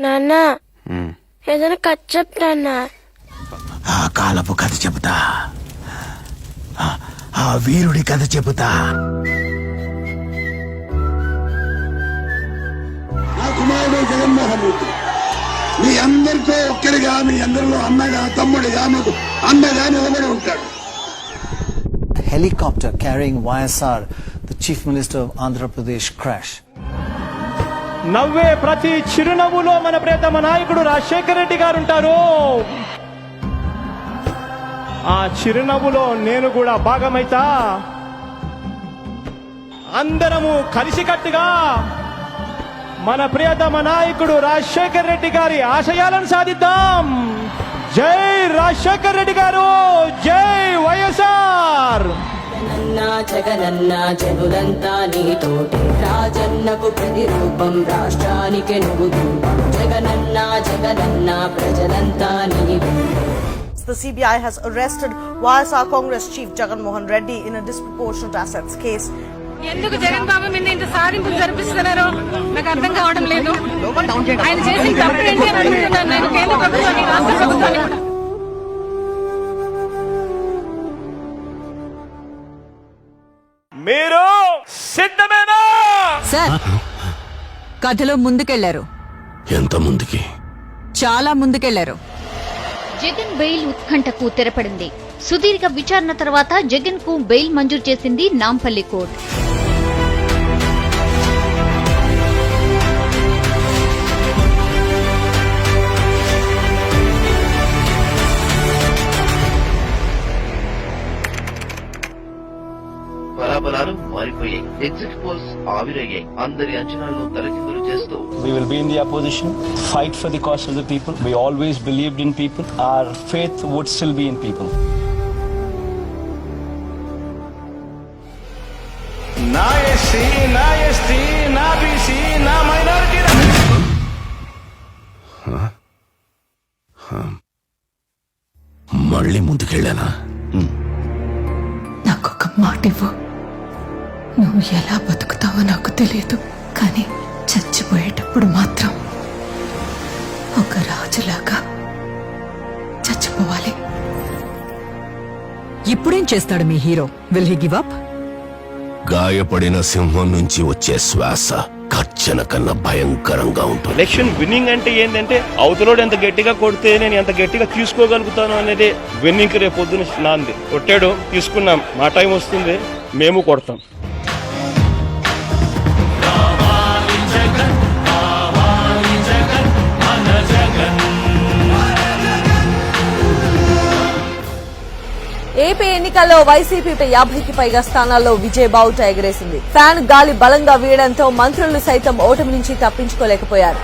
నాన్న. ఏదైనా కథ చెప్తాన్నా ఆ కాలపు కథ చెబుతా. ఆ- ఆ వీరుడి కథ చెబుతా. నా కుమారుడు జగన్మోహన్ రెడ్డి మీ అందరితో ఒక్కరిగా మీ అందరిలో అన్నగా తమ్ముడిగా మాకు అన్నగా నిలబడి ఉంటాడు helicopter carrying YSR, the Chief Minister of Andhra Pradesh, crash. నవ్వే ప్రతి చిరునవ్వులో మన ప్రియతమ నాయకుడు రాజశేఖర రెడ్డి గారు ఉంటారు. ఆ చిరునవ్వులో నేను కూడా భాగమైతా. అందరము కలిసికట్టుగా మన ప్రియతమ నాయకుడు రాజశేఖర్ రెడ్డి గారి ఆశయాలను సాధిద్దాం. జై రాజశేఖర్ రెడ్డి గారు జై వై జగనన్న జనులంతా నీతోటి. రాజన్నకు ప్రతిరూపం రాష్ట్రానికి నువ్వు. జగనన్న జగనన్న ప్రజలంతా నీవే. The CBI has arrested YSR Congress Chief Jagan Mohan Reddy in a disproportionate assets case. ఎందుకు జగన్ బాబు మీద ఇంత సాధింపులు జరిపిస్తున్నారు నాకు అర్థం కావడం లేదు. ఆయన చేసిన తప్పు ఏంటి అని అడుగుతున్నాను నేను. కేంద్ర ప్రభుత్వాన్ని రాష్ట్ర ప్రభుత్వాన్ని మీరు సిద్ధమేనా? సార్ కథలో ముందుకెళ్ళారు. ఎంత ముందుకి? చాలా ముందుకెళ్ళారు. జగన్ బెయిల్ ఉత్కంఠకు తెరపడింది. సుదీర్ఘ విచారణ తర్వాత జగన్కు బెయిల్ మంజూరు చేసింది నాంపల్లి కోర్టు. బలాబలాలు మారిపోయాయి ఎగ్జిట్ పోల్స్ ఆవిరయ్యాయి అందరి అంచనాలను తలకిందులు చేస్తూ We will be in the opposition, fight for the cause of the people. We always believed in people. Our faith would still be in people. నా ఎస్సీ నా ఎస్టీ నా బీసీ నా మైనారిటీ మళ్ళీ ముందుకెళ్ళానా నాకొక మాట ఇవ్వు నువ్వు ఎలా బతుకుతావో నాకు తెలియదు కానీ చచ్చిపోయేటప్పుడు మాత్రం ఒక రాజులాగా చచ్చిపోవాలి. ఇప్పుడేం చేస్తాడు మీ hero? Will he give up గాయపడిన సింహం నుంచి వచ్చే శ్వాస కచ్చన కన్నా భయంకరంగా ఉంటుంది. ఎలక్షన్ విన్నింగ్ అంటే ఏంటంటే అవతలోడు ఎంత గట్టిగా కొడితే నేను ఎంత గట్టిగా తీసుకోగలుగుతాను అనేది విన్నింగ్ రేపు పొద్దున నాంది. కొట్టాడు తీసుకున్నాం. మా టైం వస్తుంది మేము కొడతాం. ఏపీ ఎన్నికల్లో వైసీపీపై యాభైకి పైగా స్థానాల్లో విజయ్ బావుట ఎగరేసింది ఫ్యాన్ గాలి బలంగా వీయడంతో మంత్రులు సైతం ఓటమి నుంచి తప్పించుకోలేకపోయారు.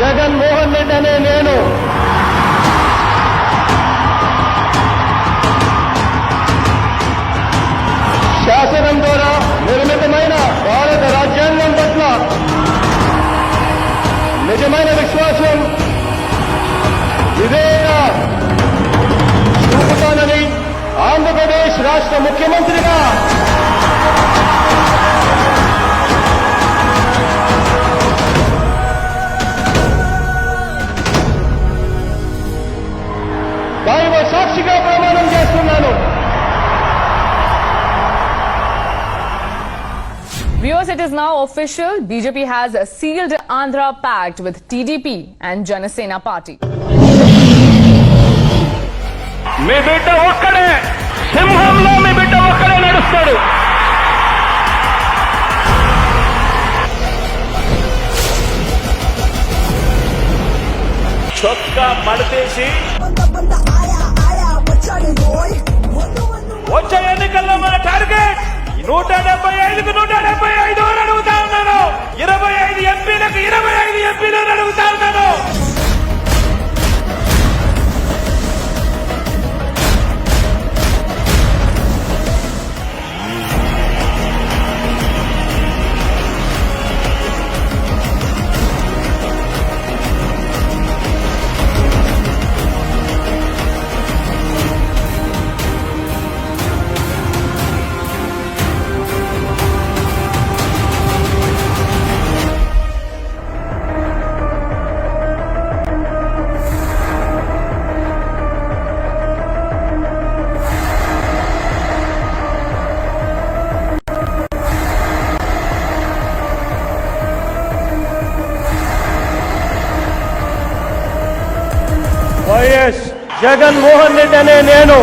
జగన్మోహన్ రెడ్డి అనే నేను. శాసనం ద్వారా నిర్మితమైన భారత రాజ్యాంగం పట్ల నిజమైన విశ్వాసం Viewers, it is now official. BJP has sealed Andhra pact with TDP and Janasena party. మీ బిడ్డ ఒక్కడే సింహంలో మీ బిడ్డ ఒక్కడే నడుస్తాడు చొక్కా మడతేసి వచ్చే ఎన్నికల్లో మన టార్గెట్ నూట డెబ్బై ఐదుకు నూట డెబ్బై ఐదు అడుగుతా ఉన్నాను. ఇరవై ఐదు ఎంపీలకు ఇరవై ఐదు ఎంపీలు అడుగుతా ఉన్నాను. ఎస్ జగన్మోహన్ రెడ్డి అనే నేను